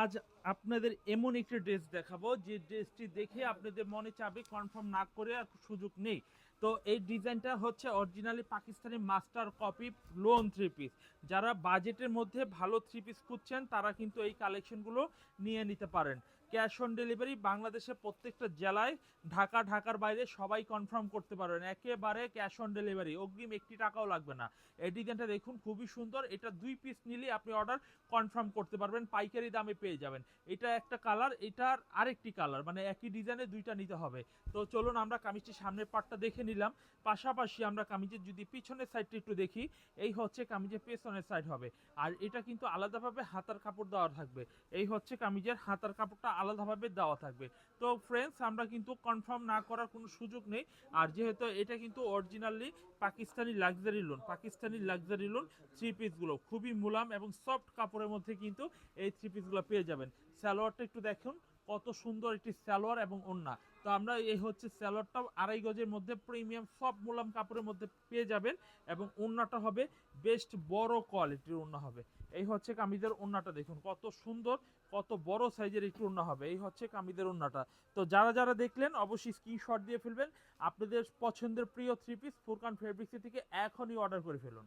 আজ আপনাদের এমন একটি ড্রেস দেখাবো, যে ড্রেসটি দেখে আপনাদের মনে চাবে কনফার্ম না করে আর সুযোগ নেই। তো এই ডিজাইনটা হচ্ছে originally Pakistani master copy lawn three piece যারা বাজেটের মধ্যে ভালো থ্রি পিস খুঁজছেন, তারা কিন্তু এই কালেকশনগুলো নিয়ে নিতে পারেন। ক্যাশ অন ডেলিভারি বাংলাদেশের প্রত্যেকটা জেলায়, ঢাকা, ঢাকার বাইরে সবাই কনফার্ম করতে পারবেন একেবারে ক্যাশ অন ডেলিভারি অগ্রিম একটি টাকাও লাগবে না। এই ডিজাইনটা দেখুন, খুবই সুন্দর। এটা দুই পিস নিলে আপনি অর্ডার কনফার্ম করতে পারবেন। পাইকারি দামে পেয়ে যাবেন। এটা একটা কালার এটার আরেকটি কালার মানে একই ডিজাইনে দুইটা নিতে হবে। তো চলুন আমরা কামিজটির সামনের পার্টটা দেখে নিলাম। পাশাপাশি আমরা কামিজের যদি পিছনের সাইডটা একটু দেখি, এই হচ্ছে কামিজের পেছনের সাইড হবে। আর এটা কিন্তু আলাদাভাবে হাতার কাপড় দেওয়া থাকবে। এই হচ্ছে কামিজের হাতার কাপড়টা আলাদাভাবে দেওয়া থাকবে। তো ফ্রেন্ডস আমরা কিন্তু কনফার্ম না করার কোনো সুযোগ নেই। আর যেহেতু এটা কিন্তু originally Pakistani luxury lawn Pakistani luxury lawn three পিসগুলো খুবই মুলাম এবং সফট কাপড়ের মধ্যে কিন্তু এই থ্রি পিসগুলো পেয়ে যাবেন। সালোয়ারটা একটু দেখুন, কত সুন্দর একটি সালোয়ার এবং ওড়না। তো আমরা এই হচ্ছে সালোয়ারটা আড়াই গজের মধ্যে প্রিমিয়াম সব মোলাম কাপড়ের মধ্যে পেয়ে যাবেন এবং ওড়নাটা হবে বেস্ট বড় কোয়ালিটির ওড়না হবে। এই হচ্ছে কামিজের ওড়নাটা দেখুন, কত সুন্দর, কত বড় সাইজের একটু ওড়না হবে। এই হচ্ছে কামিজের ওড়নাটা। তো যারা যারা দেখলেন, অবশ্যই স্ক্রিনশট দিয়ে ফেলবেন। আপনাদের পছন্দের প্রিয় থ্রি পিস ফুরকান ফেব্রিক্সি থেকে এখনই অর্ডার করে ফেলুন।